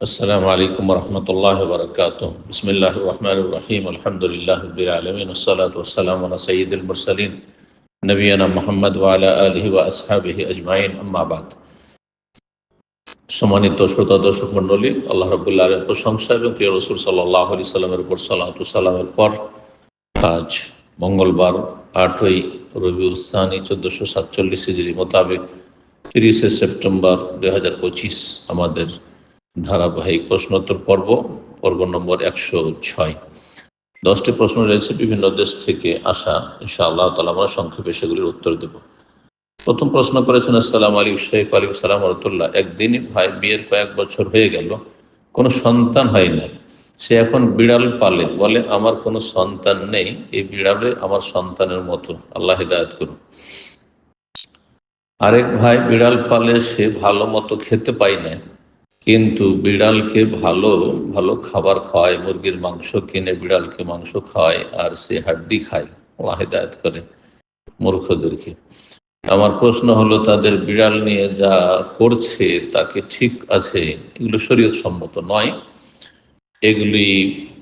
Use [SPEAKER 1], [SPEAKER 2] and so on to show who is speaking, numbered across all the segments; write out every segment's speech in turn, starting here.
[SPEAKER 1] السلام عليكم ورحمة الله وبركاته بسم الله الرحمن الرحيم الحمد لله رب العالمين والصلاة والسلام على سيد المرسلين نبينا محمد وعلى آله وأصحابه أجمعين أما بعد সম্মানিত শ্রোতা দর্শক মন্ডলী আল্লাহ রবুল্লাহ প্রশংসা এবং প্রিয় রসুল সাল্লাহ আলি সাল্লামের উপর সালাতু সালামের পর আজ মঙ্গলবার আটই রবি উসানি চোদ্দশো সাতচল্লিশ হিজড়ি মোতাবেক তিরিশে সেপ্টেম্বর দুই হাজার পঁচিশ আমাদের ধারাবাহিক প্রশ্নোত্তর পর্ব পর্ব নম্বর একশো ছয়। দশটি প্রশ্ন রয়েছে বিভিন্ন দেশ থেকে আসা। ইনশা আল্লাহ তালা আমরা সংক্ষেপে সেগুলির উত্তর দেব। প্রথম প্রশ্ন করেছেন, আসসালাম আলী শেখ আলী সালাম রতুল্লাহ একদিনই ভাই বিয়ের কয়েক বছর হয়ে গেল, কোনো সন্তান হয় না সে এখন বিড়াল পালে, বলে, আমার কোনো সন্তান নেই, এই বিড়ালে আমার সন্তানের মতো। আল্লাহ হিদায়ত করুন। আরেক ভাই, বিড়াল পালে সে ভালো মতো খেতে পায় না কিন্তু বিড়ালকে ভালো ভালো খাবার খাওয়ায় মুরগির মাংস কিনে বিড়ালকে মাংস খাওয়ায় আর সে হাড্ডি খায়। আল্লাহ হিদায়ত করে মূর্খদেরকে। আমার প্রশ্ন হলো, তাদের বিড়াল নিয়ে যা করছে, তাকে ঠিক আছে? এগুলো শরীয়ত সম্মত নয়। এগুলি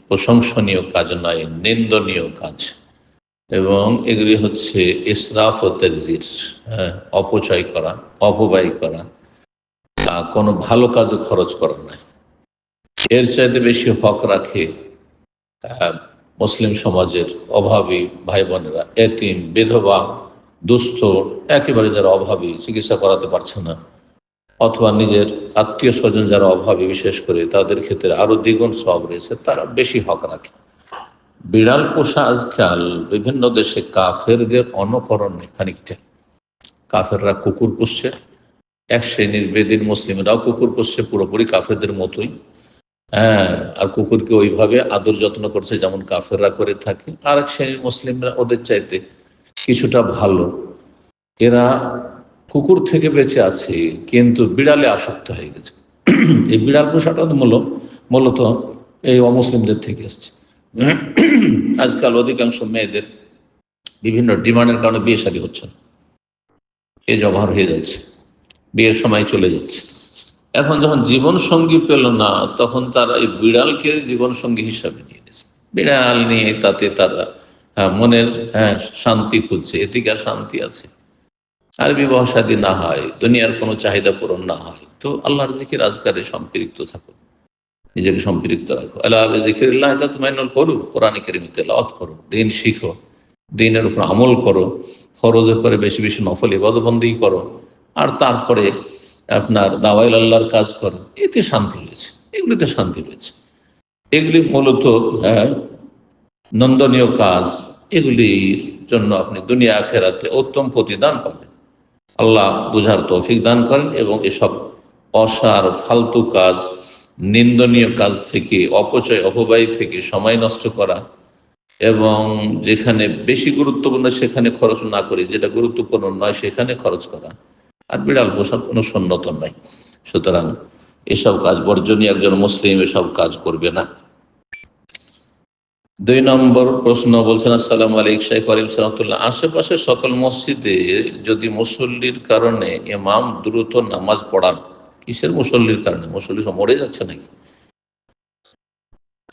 [SPEAKER 1] প্রশংসনীয় কাজ নয়, নিন্দনীয় কাজ। এবং এগুলি হচ্ছে ইসরাফ ও তেজির হ্যাঁ অপচয় করা, অপব্যয় করা। কোনো ভালো কাজে খরচ করা নাই। এর চাইতে বেশি হক রাখে মুসলিম সমাজের অভাবী ভাই বোনেরা এতিম, বিধবা, দুস্থ, একেবারে যারা অভাবী, চিকিৎসা করাতে পারছে না, অথবা নিজের আত্মীয় স্বজন যারা অভাবী, বিশেষ করে তাদের ক্ষেত্রে আরও দ্বিগুণ সব রয়েছে, তারা বেশি হক রাখে। বিড়াল, পোষা, আজকাল বিভিন্ন দেশে কাফেরদের অনুকরণে খানিকটা। কাফেররা কুকুর পুষছে এক শ্রেণির বেদিন মুসলিমরাও কুকুর পুষছে পুরোপুরি কাফেরদের মতোই। হ্যাঁ আর কুকুরকে ওইভাবে আদর যত্ন করছে যেমন কাফেররা করে থাকে। আর এক শ্রেণির মুসলিমরা ওদের চাইতে কিছুটা ভালো। এরা কুকুর থেকে বেঁচে আছে, কিন্তু বিড়ালে আসক্ত হয়ে গেছে। এই বিড়াল পোষাটা মূল, মূলত এই অমুসলিমদের থেকে এসছে আজকাল অধিকাংশ মেয়েদের বিভিন্ন ডিমান্ডের কারণে বিয়ে শাদী হচ্ছে না। এ জবহার হয়ে যাচ্ছে। বিয়ের সময় চলে যাচ্ছে। এখন যখন জীবন সঙ্গী পেল না, তখন তারা এই বিড়ালকে জীবন সঙ্গী হিসাবে নিয়ে নিয়েছে। বিড়াল নিয়ে তাতে তারা মনের হ্যাঁ শান্তি খুঁজছে। এদিকে শান্তি আছে? আর বিবাহ শাদী না হয়, দুনিয়ার কোনো চাহিদা পূরণ না হয়, তো আল্লাহর জিকির আজকারে সম্পৃক্ত থাকো নিজেকে সম্পৃক্ত রাখো। আল্লাহ জিকির তোমায় করো কোরআনে কেরিমিতে লাওয়াত করো, দিন শিখো, দিনের উপর আমল করো, ফরজের পরে বেশি বেশি নফল ইবাদবন্দি করো। আর তারপরে আপনার দাওয়াইল আল্লাহর কাজ করো এতে শান্তি রয়েছে, এগুলিতে শান্তি রয়েছে। এগুলি মূলত নন্দনীয় কাজ, এগুলির জন্য আপনি দুনিয়া আখেরাতে উত্তম প্রতিদান পাবেন। আল্লাহ বুঝার তৌফিক দান করেন এবং এসব অসার, ফালতু কাজ, নিন্দনীয় কাজ থেকে, অপচয়, অপব্যয় থেকে সময় নষ্ট করা এবং যেখানে বেশি গুরুত্বপূর্ণ সেখানে খরচ না করে, যেটা গুরুত্বপূর্ণ নয় সেখানে খরচ করা। আর বিড়াল পোষার কোনো সন্ন্যত নাই। সুতরাং এসব কাজ বর্জনীয়, একজন মুসলিম এসব কাজ করবে না। দুই নম্বর প্রশ্ন বলছেন, আসসালাম আলাইক শাহ করিম সালামতুল্লাহ আশেপাশে সকল মসজিদে যদি মুসল্লির কারণে ইমাম দ্রুত নামাজ পড়ান, কিসের মুসল্লির কারণে? মুসল্লি সব মরে যাচ্ছে নাকি?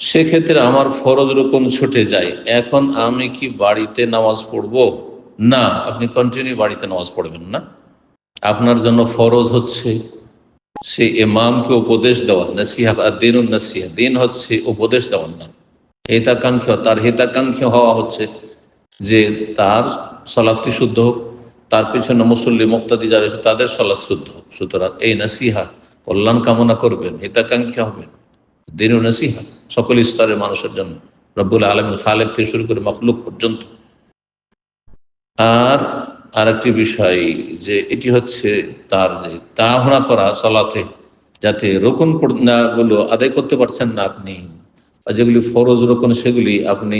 [SPEAKER 1] সেক্ষেত্রে আমার ফরজ রকম ছুটে যায়। এখন আমি কি বাড়িতে নামাজ পড়ব? না, আপনি কন্টিনিউ বাড়িতে নামাজ পড়বেন না। আপনার জন্য ফরজ হচ্ছে সে ইমামকে উপদেশ দেওয়া, নাসিহা দিন নাসিহা, দিন হচ্ছে উপদেশ দেওয়ার নাম। হিতাকাঙ্ক্ষী, তার হিতাকাঙ্ক্ষী হওয়া হচ্ছে যে তার সলাফটি শুদ্ধ হোক, তার পিছনে মুসল্লি মুক্তাদি যারা তাদের সলাৎ শুদ্ধ হোক। সুতরাং এই নাসিহা কল্যাণ কামনা করবেন, হিতাকাঙ্ক্ষী হবেন। দিন নাসিহা, সকল স্তরের মানুষের জন্য। রব্বুল আলম খালেক থেকে শুরু করে মখলুক পর্যন্ত। আর আরেকটি বিষয় যে এটি হচ্ছে তার যে তাড়াহুড়া করা সলাতে যাতে রোকনগুলো আদায় করতে পারছেন না আপনি যেগুলি ফরজ রোকন, সেগুলি আপনি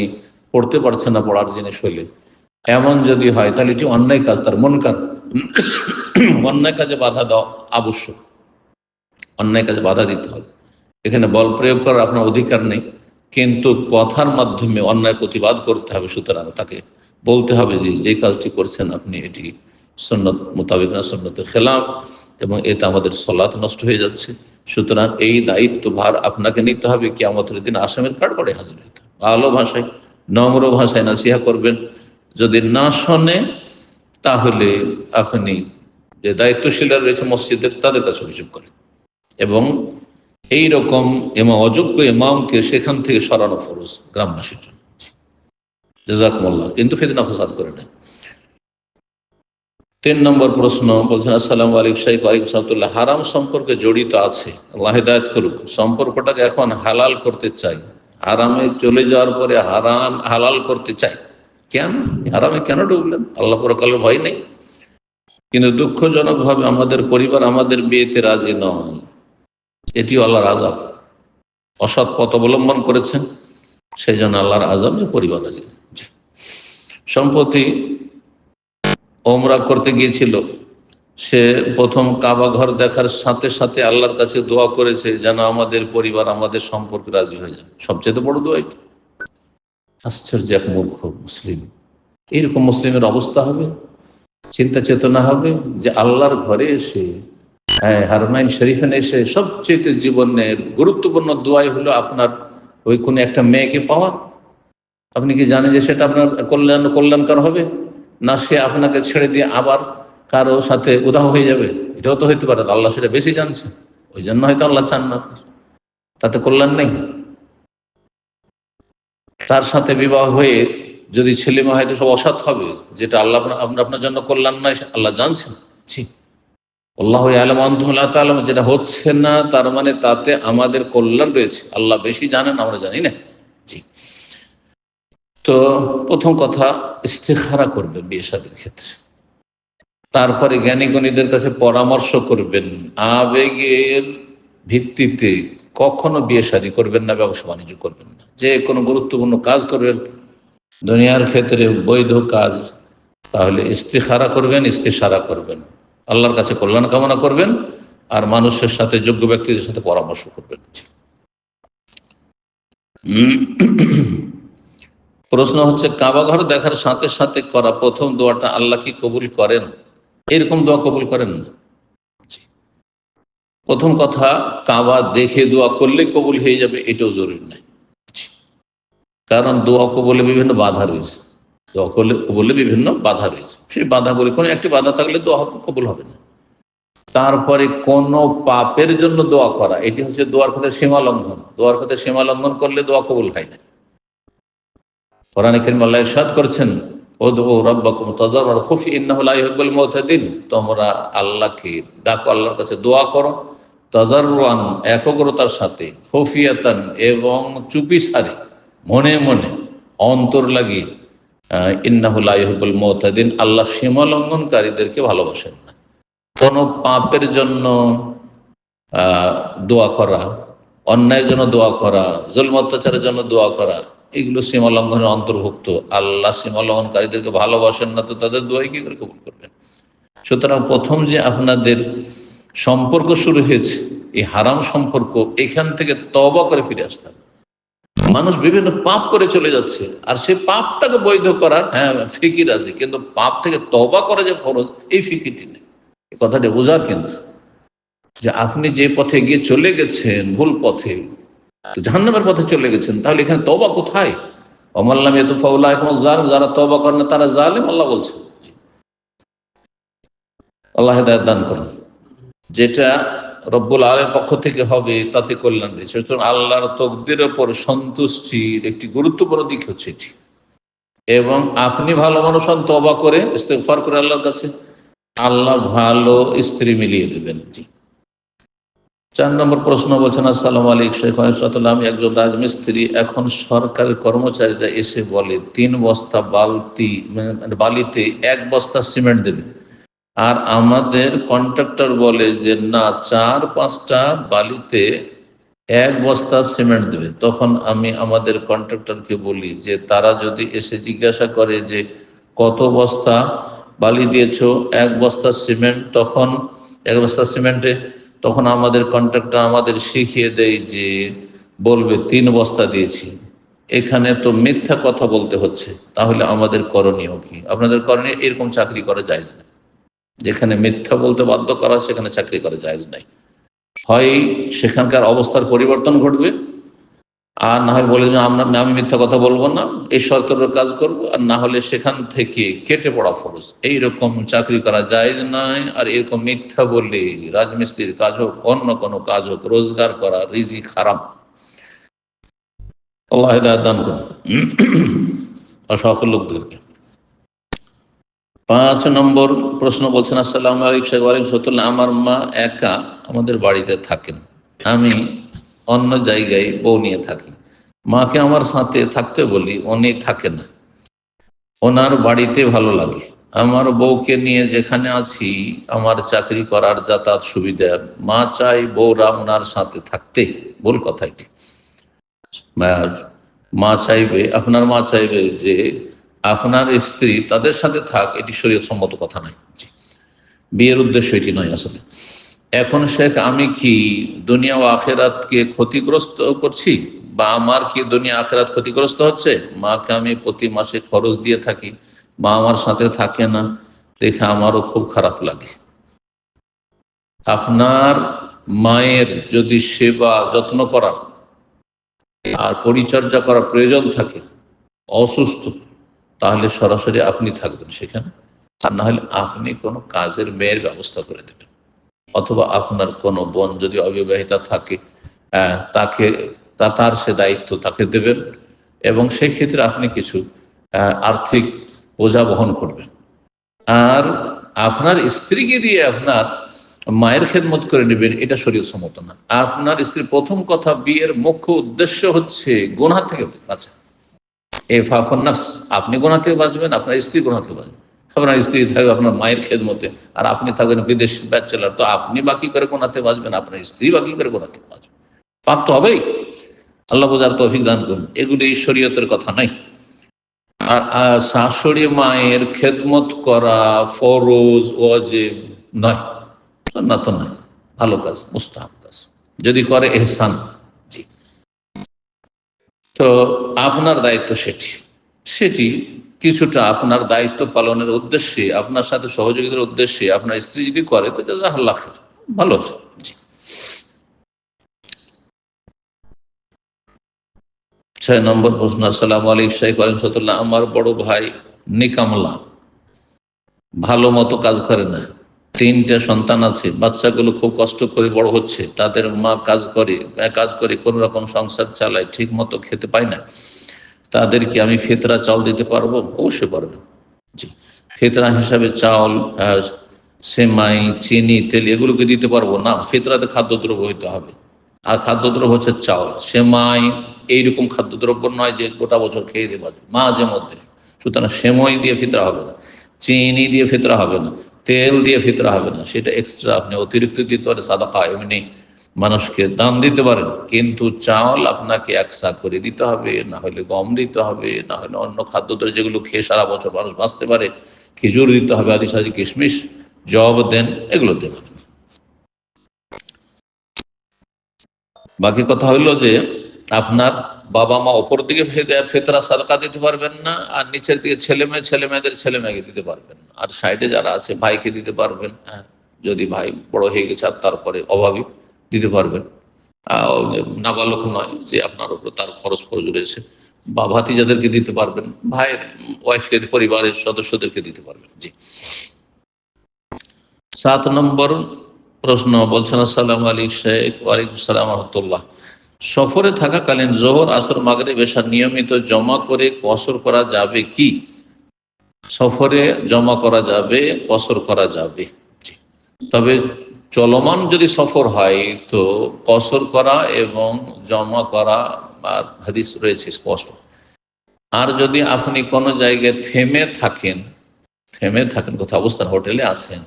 [SPEAKER 1] পড়তে পারছেন না পড়ার জিনিস হলে এমন যদি হয়, তাহলে এটি অন্যায় কাজ, তার মন কার অন্যায় কাজে বাধা দেওয়া আবশ্যক। অন্যায় কাজে বাধা দিতে হবে। এখানে বল প্রয়োগ করার আপনার অধিকার নেই, কিন্তু কথার মাধ্যমে অন্যায় প্রতিবাদ করতে হবে সুতরাং তাকে বলতে হবে যে যে কাজটি করছেন আপনি, এটি সন্ন্যত মোতাবেক না সন্ন্যতের খেলাফ, এবং এতে আমাদের সলাৎ নষ্ট হয়ে যাচ্ছে। সুতরাং এই দায়িত্ব ভার আপনাকে নিতে হবে কি আমাদের দিন আসামের কাঠগড়ে হাজির হইতে। ভালো ভাষায়, নম্র ভাষায় নাসিহা করবেন। যদি না শোনে, তাহলে আপনি যে দায়িত্বশীলরা রয়েছে মসজিদের, তাদের কাছে অভিযোগ করেন। এবং এই রকম এমা অযোগ্য ইমামকে সেখান থেকে সরানো ফরজ গ্রামবাসীর জন্য। জাজাকমুল্লাহ। কিন্তু ফেদিনা ফসাদ করে নেয় তিন নম্বর প্রশ্ন, বলছেন, আসসালাম আলাইকুম শাহিক আলাইকুম সালামতুল্লাহ। হারাম সম্পর্কে জড়িত আছে। আল্লাহ করুক। সম্পর্কটাকে এখন হালাল করতে চাই। হারামে চলে যাওয়ার পরে হারাম, হালাল করতে চাই। কেন? হারামে কেন ঢুকলেন আল্লাহ পরকালের ভয় নেই। কিন্তু দুঃখজনকভাবে আমাদের পরিবার আমাদের বিয়েতে রাজি নয়। এটিও আল্লাহর আজাব অসৎ পথ অবলম্বন করেছেন। সেই জন্য আল্লাহর আজাব যে পরিবার রাজি। সম্প্রতি ওমরা করতে গিয়েছিল। সে প্রথম কাবা ঘর দেখার সাথে সাথে আল্লাহর কাছে দোয়া করেছে, যেন আমাদের পরিবার, আমাদের সম্পর্কে রাজি হয়ে যায়। সবচেয়ে বড় দোয়া এটা। আশ্চর্য এক মূর্খ মুসলিম। এইরকম মুসলিমের অবস্থা হবে? চিন্তা চেতনা হবে যে আল্লাহর ঘরে এসে হ্যাঁ হারমাইন শরীফেন এসে সবচেয়ে জীবনের গুরুত্বপূর্ণ দোয়াই হলো আপনার ওই কোনো একটা মেয়েকে পাওয়া। আপনি কি জানেন যে সেটা আপনার কল্যাণ, কল্যাণকর হবে? না সে আপনাকে ছেড়ে দিয়ে আবার কারও সাথে উদাহ হয়ে যাবে? এটাও তো হইতে পারে, আল্লাহ সেটা বেশি জানছে। ওই জন্য হয়তো আল্লাহ চান না তাতে কল্যাণ নেই। তার সাথে বিবাহ হয়ে যদি ছেলে মেয়ে হয়তো সব অসৎ হবে। যেটা আল্লাহ আপনার, আপনার- জন্য কল্যাণ নয় আল্লাহ জানছেন। জি আল্লাহ আলম আন্তমুল্লাহ তালম যেটা হচ্ছে না, তার মানে তাতে আমাদের কল্যাণ রয়েছে। আল্লাহ বেশি জানেন, আমরা জানি না। তো প্রথম কথা ইস্তেখারা করবেন বিয়ে শাদীর ক্ষেত্রে। তারপরে জ্ঞানী গণীদের কাছে পরামর্শ করবেন, আবেগের ভিত্তিতে কখনো বিয়ে শাদী করবেন না, ব্যবসা বাণিজ্য করবেন না। যে কোনো গুরুত্বপূর্ণ কাজ করবেন, দুনিয়ার ক্ষেত্রে বৈধ কাজ, তাহলে ইস্তেখারা করবেন ইস্তেসারা করবেন। আল্লাহর কাছে কল্যাণ কামনা করবেন, আর মানুষের সাথে, যোগ্য ব্যক্তিদের সাথে পরামর্শ করবেন। প্রশ্ন হচ্ছে, কাবাঘর দেখার সাথে সাথে করা প্রথম দোয়াটা আল্লাহ কি কবুল করেন? এরকম দোয়া কবুল করেন না। প্রথম কথা, কাবা দেখে দোয়া করলে কবুল হয়ে যাবে, এটাও জরুরি নাই কারণ দোয়া কবলে বিভিন্ন বাধা রয়েছে। দোয়া করলে কবলে বিভিন্ন বাধা রয়েছে। সেই বাধাগুলি, কোনো একটি বাধা থাকলে দোয়া কবুল হবে না। তারপরে কোন পাপের জন্য দোয়া করা, এটি হচ্ছে দোয়ার ক্ষেত্রে সীমা লঙ্ঘন। দোয়ার ক্ষেত্রে সীমা লঙ্ঘন করলে দোয়া কবুল হয় না। কোরআন করিম আল্লাহ ইরশাদ করছেন ওদউ রাব্বাকুম তাজাররুন খুফি ইন্নাহু লা ইউহিব্বুল মুতাদিন তোমরা আল্লাহকে ডাকো আল্লাহর কাছে দোয়া করো তাজাররুন একগ্রতার সাথে খুফিয়াতান এবং চুপি সারে মনে মনে অন্তর লাগিয়ে আহ, ইন্নাহু লা ইউহিব্বুল মুতাদিন আল্লাহ সীমা লঙ্ঘনকারীদেরকে ভালোবাসেন না। কোনো পাপের জন্য দোয়া করা অন্যায়ের জন্য দোয়া করা জুলম অত্যাচারের জন্য দোয়া করা এগুলো সীমা লঙ্ঘনের অন্তর্ভুক্ত। আল্লাহ সীমা লঙ্ঘনকারীদেরকে ভালোবাসেন না, তো তাদের দোয়াই কি করে কবুল করবেন? সুতরাং প্রথম যে আপনাদের সম্পর্ক শুরু হয়েছে, এই হারাম সম্পর্ক, এখান থেকে তবা করে ফিরে আসতে হবে। মানুষ বিভিন্ন পাপ করে চলে যাচ্ছে, আর সেই পাপটাকে বৈধ করার হ্যাঁ ফিকির আছে, কিন্তু পাপ থেকে তবা করা যে ফরজ, এই ফিকিরটি নেই। কথাটা বোঝার কিন্তু যে আপনি যে পথে গিয়ে চলে গেছেন, ভুল পথে জাহান্নামের পথে চলে গেছেন, তাহলে এখানে তবা কোথায়? অমাল্লাম যারা তবা করেন তারা জালেম, আল্লাহ বলছেন। আল্লাহ হেদায়ত দান করুন। যেটা রব্বুল আলের পক্ষ থেকে হবে, তাতে কল্যাণ রয়েছে। সুতরাং আল্লাহর তকদির ওপর সন্তুষ্টির একটি গুরুত্বপূর্ণ দিক হচ্ছে এটি। এবং আপনি ভালো মানুষ হন তবা করে, ইস্তেগফার করে আল্লাহর কাছে আল্লাহ ভালো স্ত্রী মিলিয়ে দেবেন। জি চার নম্বর প্রশ্ন বলছেন, আসসালাম আলিক শেখ সাল্লাম আমি একজন রাজমিস্ত্রি। এখন সরকারের কর্মচারীরা এসে বলে, তিন বস্তা বালতি মানে বালিতে এক বস্তা সিমেন্ট দেবে। আর আমাদের কন্ট্রাক্টর বলে যে, না, চার পাঁচটা বালিতে এক বস্তা সিমেন্ট দেবে। তখন আমি আমাদের কন্ট্রাক্টরকে বলি যে, তারা যদি এসে জিজ্ঞাসা করে যে, কত বস্তা বালি দিয়েছ? এক বস্তা সিমেন্ট, তখন এক বস্তা সিমেন্টে তখন আমাদের কন্ট্রাক্টর আমাদের শিখিয়ে দেয় যে বলবে, তিন বস্তা দিয়েছি। এখানে তো মিথ্যা কথা বলতে হচ্ছে, তাহলে আমাদের করণীয় কি? আপনাদের করণীয় এরকম চাকরি করা যায় না। যেখানে মিথ্যা বলতে বাধ্য করা, সেখানে চাকরি করা যায় নাই। হয় সেখানকার অবস্থার পরিবর্তন ঘটবে আর না হয় বলে আমরা, আমি মিথ্যা কথা বলব না, এই শর্তের কাজ করব, আর না হলে সেখান থেকে কেটে পড়া ফরজ। এইরকম চাকরি করা যায় নাই আর এরকম মিথ্যা বললে রাজমিস্ত্রির কাজ হোক, অন্য কোনো কাজ হোক, রোজগার করা রিজি খারাপ আল্লাহ দান করুন। অসফল লোকদেরকে। পাঁচ নম্বর প্রশ্ন বলছেন, আসসালাম আলাইকুম আমার মা একা আমাদের বাড়িতে থাকেন। আমি অন্য জায়গায় বউ নিয়ে থাকি। মাকে আমার সাথে থাকতে বলি উনি থাকে না। ওনার বাড়িতে ভালো লাগে। আমার বউকে নিয়ে যেখানে আছি, আমার চাকরি করার যাতায়াত সুবিধা। মা চাই বউরা ওনার সাথে থাকতে, ভুল কথা এটি। মা চাইবে, আপনার মা চাইবে যে আপনার স্ত্রী তাদের সাথে থাক, এটি শরীর সম্মত কথা নয়। বিয়ের উদ্দেশ্য এটি নয় আসলে। এখন শেখ, আমি কি দুনিয়া ও আখেরাতকে ক্ষতিগ্রস্ত করছি? বা আমার কি দুনিয়া আখেরাত ক্ষতিগ্রস্ত হচ্ছে? মাকে আমি প্রতি মাসে খরচ দিয়ে থাকি, মা আমার সাথে থাকে না, দেখে আমারও খুব খারাপ লাগে। আপনার মায়ের যদি সেবা যত্ন করার আর পরিচর্যা করার প্রয়োজন থাকে, অসুস্থ, তাহলে সরাসরি আপনি থাকবেন সেখানে। আর না হলে আপনি কোনো কাজের মেয়ের ব্যবস্থা করে দেবেন। অথবা আপনার কোনো বোন যদি অবিবাহিতা থাকে তাকে তার সে দায়িত্ব তাকে দেবেন এবং সেই ক্ষেত্রে আপনি কিছু আর্থিক বোঝা বহন করবেন। আর আপনার স্ত্রীকে দিয়ে আপনার মায়ের খেদমত করে নেবেন, এটা শরীর সম্মত না। আপনার স্ত্রীর প্রথম কথা বিয়ের মুখ্য উদ্দেশ্য হচ্ছে গোনা থেকে বাঁচা। এ ফাফনাফস আপনি গোনা থেকে বাঁচবেন, আপনার স্ত্রী গোনা থেকে বাঁচবেন। আপনার স্ত্রী থাকবে আপনার মায়ের খেদমতে। আর আপনি থাকবেন বিদেশ ব্যাচেলার। তো আপনি বাকি করে গোনাতে বাঁচবেন? আপনার স্ত্রী বাকি করে গোনাতে বাঁচবেন পাপ তো হবেই। আল্লাহ বোঝার তৌফিক দান করুন। এগুলি শরীয়তের কথা নাই। আর শাশুড়ি মায়ের খেদমত করা ফরজ, ওয়াজেব নয়। না তো নয় ভালো কাজ, মুস্তাহাব কাজ। যদি করে এহসান, জি। তো আপনার দায়িত্ব সেটি। সেটি কিছুটা আপনার দায়িত্ব পালনের উদ্দেশ্যে, আপনার সাথে সহযোগিতার উদ্দেশ্যে আপনার স্ত্রী যদি করে, তো জাহাল্লাহ ভালো ছয় নম্বর প্রশ্ন, আসসালাম আলিক শাহিক আলিমসতুল্লাহ আমার বড় ভাই নিকামলা ভালো মতো কাজ করে না। তিনটা সন্তান আছে, বাচ্চাগুলো খুব কষ্ট করে বড় হচ্ছে, তাদের মা কাজ করে কাজ করে, কোনো রকম সংসার চালায় ঠিক মতো খেতে পায় না। তাদেরকে আমি ফেতরা চাল দিতে পারব? অবশ্যই পারবেন। জি। ফেতরা হিসাবে চাল সেমাই, চিনি, তেল এগুলোকে দিতে পারব না। ফেতরাতে খাদ্যদ্রব্য হইতে হবে। আর খাদ্যদ্রব্য হচ্ছে চাল সেমাই এইরকম খাদ্যদ্রব্য নয় যে গোটা বছর খেয়ে দেওয়া যায় মাঝে মধ্যে। সুতরাং সেমই দিয়ে ফিতরা হবে না। চিনি দিয়ে ফিতরা হবে না। তেল দিয়ে ফিতরা হবে না। সেটা এক্সট্রা আপনি অতিরিক্ত দিতে পারে সাদা সাদাকা, এমনি মানুষকে দান দিতে পারেন, কিন্তু চাল আপনাকে একসা করে দিতে হবে, না হলে গম দিতে হবে, না হলে অন্য খাদ্যদ্রব্য যেগুলো খেয়ে সারা বছর মানুষ বাঁচতে পারে, খেজুর দিতে হবে আদি সাজি কিশমিশ, জব দেন, এগুলো দেন। বাকি কথা হইল যে, আপনার বাবা মা ওপর দিকে ফেতরা সাদকা দিতে পারবেন না, আর নিচের দিকে ছেলে মেয়ে, ছেলে মেয়েদের ছেলে মেয়েকে দিতে পারবেন আর সাইডে যারা আছে, ভাইকে দিতে পারবেন হ্যাঁ যদি ভাই বড় হয়ে গেছে আর তারপরে অভাবী। দিতে পারবেন। নাবালক নয় যে আপনার উপর তার খরচ খরচ রয়েছে। বা ভাতিজাদেরকে দিতে পারবেন, ভাইয়ের ওয়াইফকে পরিবারের সদস্যদেরকে দিতে পারবেন, জি। সাত নম্বর প্রশ্ন, বলছেন, আসসালাম আলী শেখ, ওয়ালাইকুম সালাম রহমতুল্লাহ। সফরে থাকাকালীন জোহর, আসর মাগরে বেশা নিয়মিত জমা করে কসর করা যাবে কি? সফরে জমা করা যাবে, কসর করা যাবে তবে চলমান যদি সফর হয়, তো কসর করা এবং জমা করা আর হাদিস রয়েছে স্পষ্ট। আর যদি আপনি কোনো জায়গায় থেমে থাকেন থেমে থাকেন, কোথাও অবস্থান, হোটেলে আছেন,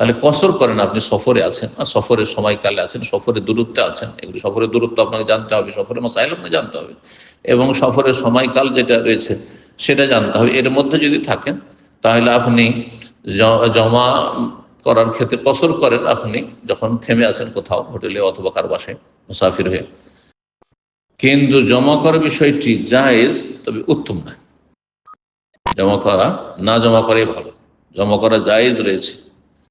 [SPEAKER 1] তাহলে কসর করেন, আপনি সফরে আছেন, আর সফরের সময়কালে আছেন সফরের দূরত্বে আছেন, এগুলো সফরের দূরত্ব আপনাকে জানতে হবে, সফরের মাসাইল আপনাকে জানতে হবে, এবং সফরের সময়কাল যেটা রয়েছে সেটা জানতে হবে। এর মধ্যে যদি থাকেন, তাহলে আপনি জমা করার ক্ষেত্রে কসর করেন আপনি যখন থেমে আছেন কোথাও হোটেলে অথবা কার বাসায় মুসাফির হয়ে। কিন্তু জমা করার বিষয়টি জায়েজ, তবে উত্তম না জমা করা, না জমা করাই ভালো। জমা করা জায়েজ রয়েছে।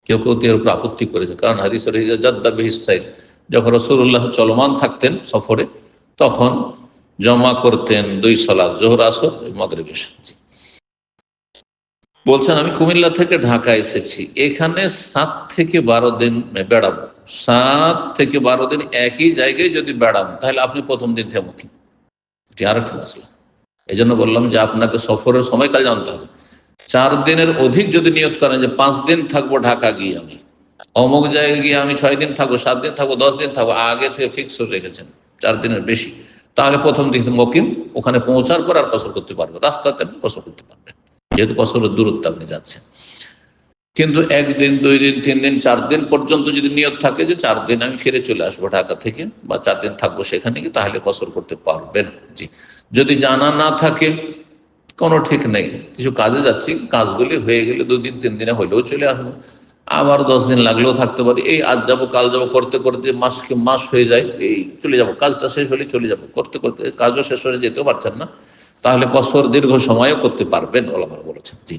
[SPEAKER 1] কেউ কেউ কেউ আপত্তি করেছে। কারণ হাদিস জাদ্দা বেহিসাইল যখন রসুল্লাহ চলমান থাকতেন সফরে, তখন জমা করতেন দুই সলাদ জোহর, আসর বেশ বলছেন, আমি কুমিল্লা থেকে ঢাকা এসেছি। এখানে সাত থেকে বারো দিন বেড়াবো। সাত থেকে বারো দিন একই জায়গায় যদি বেড়াবো, তাহলে আপনি প্রথম দিন থেমো এটি আর একটি মশলা এই জন্য বললাম যে আপনাকে সফরের সময়কাল জানতে হবে। চার দিনের অধিক যদি নিয়ত করেন যে পাঁচ দিন থাকব ঢাকা গিয়ে আমি। অমুক জায়গায় গিয়ে আমি ছয় দিন থাকব, সাত দিন থাকব, দশ দিন থাকব, আগে থেকে ফিক্স রেখেছেন। চার দিনের বেশি। তাহলে প্রথম দিন মকিম, ওখানে পৌঁছার পর আর কসর করতে পারবে রাস্তাতে কসর করতে পারবেন। যেহেতু কসরের দূরত্ব আপনি যাচ্ছেন। কিন্তু একদিন দুই দিন তিন দিন চার দিন পর্যন্ত যদি নিয়ত থাকে যে চার দিন আমি ফিরে চলে আসব ঢাকা থেকে বা চার দিন থাকব সেখানে গিয়ে, তাহলে কসর করতে পারবেন জি। যদি জানা না থাকে, কোনো ঠিক নেই। কিছু কাজে যাচ্ছি, কাজগুলি হয়ে গেলে দুদিন তিন দিনে হলেও চলে আসব। আবার দশ দিন লাগলেও থাকতে পারি। এই আজ যাব, কাল যাব, করতে করতে মাসকে মাস হয়ে যায়, এই চলে যাব। কাজটা শেষ হলে চলে যাব। করতে করতে কাজও শেষ হয়ে যেতেও পারছেন না। তাহলে কসর দীর্ঘ সময়ও করতে পারবেন, ওলামারা বলেছেন, জি।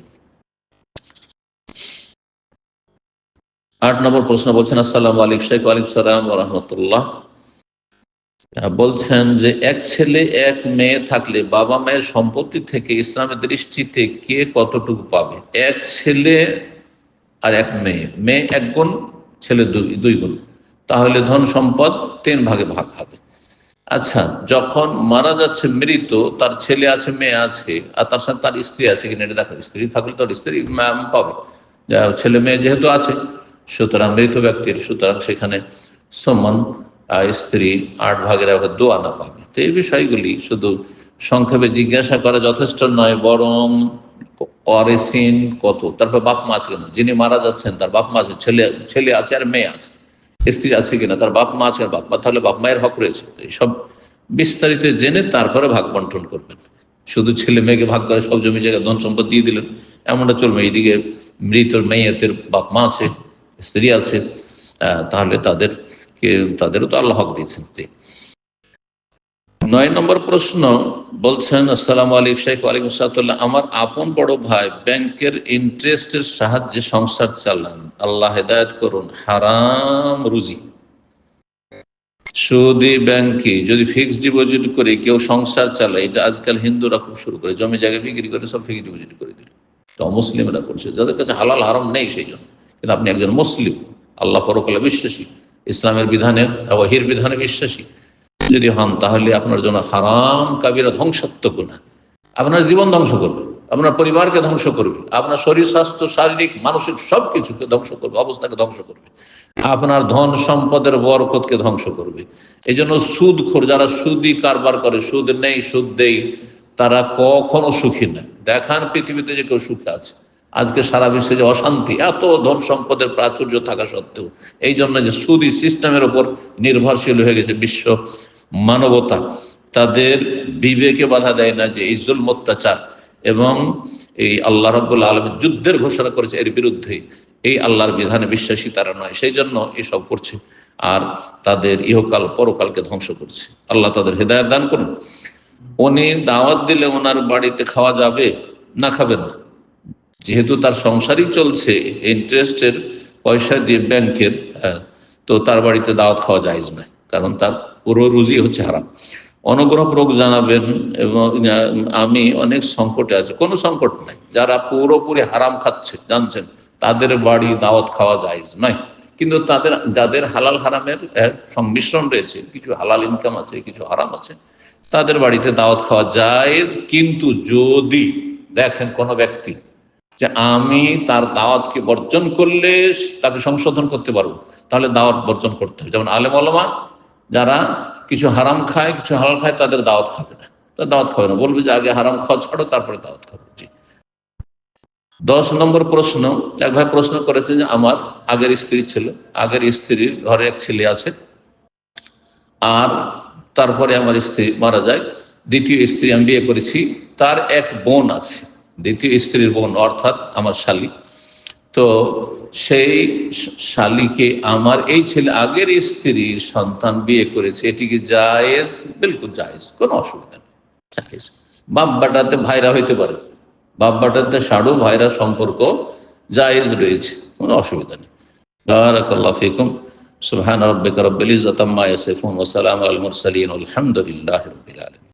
[SPEAKER 1] আট নম্বর প্রশ্ন বলছেন, আসসালাম আলিক শেখ আলিক সালাম রহমতুল্লাহ। বলছেন যে, এক ছেলে, এক মেয়ে থাকলে বাবা মায়ের সম্পত্তি থেকে ইসলামের দৃষ্টিতে কে কতটুকু পাবে? এক ছেলে আর এক মেয়ে। মেয়ে এক গুণ, ছেলে দুই দুই গুণ। তাহলে ধন সম্পদ তিন ভাগে ভাগ হবে। আচ্ছা যখন মারা যাচ্ছে মৃত, তার ছেলে আছে, মেয়ে আছে, আর তার সাথে তার স্ত্রী আছে কিনা এটা দেখো স্ত্রী থাকলে তার স্ত্রী পাবে। ছেলে মেয়ে যেহেতু আছে, সুতরাং মৃত ব্যক্তির, সুতরাং সেখানে সমান স্ত্রী আট ভাগের একটা দোয়া না পাবে। তো এই বিষয়গুলি শুধু সংক্ষেপে জিজ্ঞাসা করা যথেষ্ট নয়, বরং অরেসিন কত? তারপর বাপ মা আছে কিনা? যিনি মারা যাচ্ছেন, তার বাপ মা আছে, ছেলে ছেলে আছে আর মেয়ে আছে। স্ত্রী আছে কিনা? তার বাপ মা আছে বাপ মা। তাহলে বাপ মায়ের হক রয়েছে। এইসব বিস্তারিত জেনে তারপরে ভাগ বন্টন করবেন। শুধু ছেলে মেয়েকে ভাগ করে সব জমি জায়গা ধন সম্পদ দিয়ে দিলেন, এমনটা চলবে। এইদিকে মৃত মেয়েদের বাপ মা আছে, স্ত্রী আছে তাহলে তাদেরকে তাদেরও তো আল্লাহ হক দিয়েছেন। জি। নয় নম্বর প্রশ্ন বলছেন, আসসালাম আলিক শেখ আলিম সাতুল্লাহ আমার আপন বড় ভাই ব্যাংকের ইন্টারেস্টের সাহায্যে সংসার চালান। আল্লাহ হেদায়ত করুন। হারাম রুজি। সুদি ব্যাংকে যদি ফিক্সড ডিপোজিট করে কেউ সংসার চালায়, এটা আজকাল হিন্দুরা খুব শুরু করে। জমি জায়গা বিক্রি করে, সব ফিক্সড ডিপোজিট করে দিল। তো মুসলিমরা করছে। যাদের কাছে হালাল হারাম নেই সেই জন্য। কিন্তু আপনি একজন মুসলিম, আল্লাহ পরকালে বিশ্বাসী, ইসলামের বিধানে ওয়াহির বিধানে বিশ্বাসী। যদি হন, তাহলে আপনার জন্য হারাম কাবিরা ধ্বংসাত্মক না আপনার জীবন ধ্বংস করবে, আপনার পরিবারকে ধ্বংস করবে, আপনার শরীর, স্বাস্থ্য, শারীরিক, মানসিক সব কিছুকে ধ্বংস করবে, অবস্থাকে ধ্বংস করবে। আপনার ধন সম্পদের বরকতকে ধ্বংস করবে। এই জন্য সুদ খোর যারা সুদি কারবার করে, সুদ নেই, সুদ দেই, তারা কখনো সুখী না। দেখান পৃথিবীতে যে কেউ সুখে আছে। আজকে সারা বিশ্বে যে অশান্তি, এত ধন সম্পদের প্রাচুর্য থাকা সত্ত্বেও এই জন্য যে সুদি সিস্টেমের ওপর নির্ভরশীল হয়ে গেছে বিশ্ব মানবতা। তাদের বিবেকে বাধা দেয় না যে ইজুল অত্যাচার এবং এই আল্লাহ রব্বুল আলমের যুদ্ধের ঘোষণা করেছে এর বিরুদ্ধে। এই আল্লাহর বিধানে বিশ্বাসী তারা নয়, সেই জন্য এসব করছে আর তাদের ইহকাল পরকালকে ধ্বংস করছে। আল্লাহ তাদের হৃদায়ত দান করুন। উনি দাওয়াত দিলে ওনার বাড়িতে খাওয়া যাবে, না খাবেন না। যেহেতু তার সংসারই চলছে, ইন্টারেস্টের পয়সা দিয়ে ব্যাংকের তো তার বাড়িতে দাওয়াত খাওয়া যায় না কারণ তার পুরো রুজি হচ্ছে হারাম। অনুগ্রহপূর্বক জানাবেন এবং আমি অনেক সংকটে আছে। কোনো সংকট নাই। যারা পুরোপুরি হারাম খাচ্ছে, জানছেন তাদের বাড়ি দাওয়াত খাওয়া যায় নয়। কিন্তু তাদের, যাদের হালাল হারামের সংমিশ্রণ রয়েছে, কিছু হালাল ইনকাম আছে, কিছু হারাম আছে, তাদের বাড়িতে দাওয়াত খাওয়া যায় কিন্তু যদি দেখেন কোনো ব্যক্তি যে আমি তার দাওয়াতকে বর্জন করলে তাকে সংশোধন করতে পারব, তাহলে দাওয়াত বর্জন করতে হবে। যেমন আলেম আলমা যারা কিছু হারাম খায়, কিছু হালাল খায়, তাদের দাওয়াত খাবে না। তার দাওয়াত খাবে না। বলবে যে আগে হারাম খাওয়া ছাড়ো, তারপরে দাওয়াত খাবে। দশ নম্বর প্রশ্ন, এক ভাই প্রশ্ন করেছে যে আমার আগের স্ত্রী ছিল, আগের স্ত্রীর ঘরে এক ছেলে আছে, আর তারপরে আমার স্ত্রী মারা যায়, দ্বিতীয় স্ত্রী আমি বিয়ে করেছি, তার এক বোন আছে, দ্বিতীয় স্ত্রীর বোন অর্থাৎ আমার শালী। তো সেই শালীকে আমার এই ছেলে আগের স্ত্রীর সন্তান বিয়ে করেছে, এটি কি জায়েজ? বিলকুল জায়েজ, কোনো অসুবিধা নেই, জায়েজ। বাব্বাটাতে ভাইরা হইতে পারে। বাব্বাটাতে সাড়ু ভাইরা সম্পর্ক জায়েজ রয়েছে, কোনো অসুবিধা নেই। বারাকাল্লাহ ফিকুম। সুবহান রব্বিকা রব্বিল ইজ্জাতি আম্মা ইয়াসিফুন ওয়া সালামু আলাল মুরসালিন। আলহামদুলিল্লাহি রাব্বিল আলামিন।